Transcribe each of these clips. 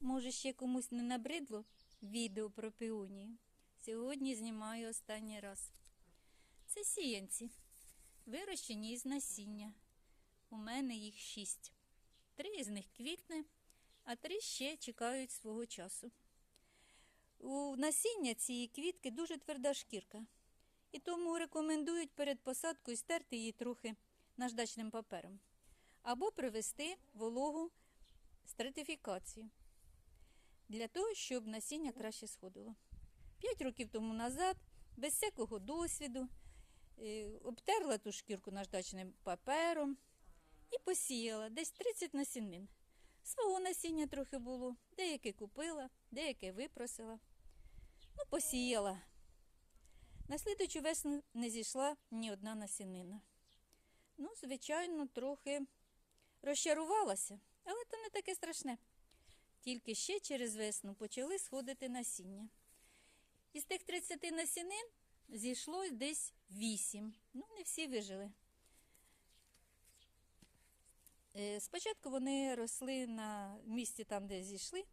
Може, ще комусь не набридло відео про піонію. Сьогодні знімаю останній раз. Це сіянці, вирощені із насіння. У мене їх шість. Три з них квітне, а три ще чекають свого часу. У насіння цієї квітки дуже тверда шкірка. І тому рекомендують перед посадкою стерти її трохи наждачним папером або привести вологу стратифікацію для того, щоб насіння краще сходило. П'ять років тому назад, без всякого досвіду, е, обтерла ту шкірку наждачним папером і посіяла десь 30 насінин. Свого насіння трохи було, деяке купила, деяке випросила. Ну, посіяла. На слідучу весну не зійшла ні одна насінина. Ну, звичайно, трохи розчарувалася, але то не таке страшне. Тільки ще через весну почали сходити насіння. Із тих 30 насінин зійшло десь 8. Ну, не всі вижили. Е, Спочатку вони росли на місці там, де зійшли,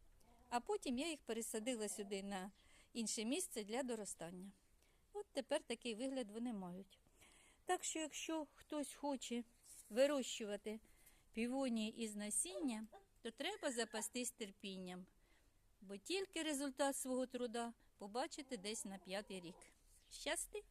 а потім я їх пересадила сюди на інше місце для доростання. От тепер такий вигляд вони мають. Так що, якщо хтось хоче вирощувати півонії із насіння, то треба запастись терпінням, бо тільки результат свого труда побачите десь на п'ятий рік. Щасти!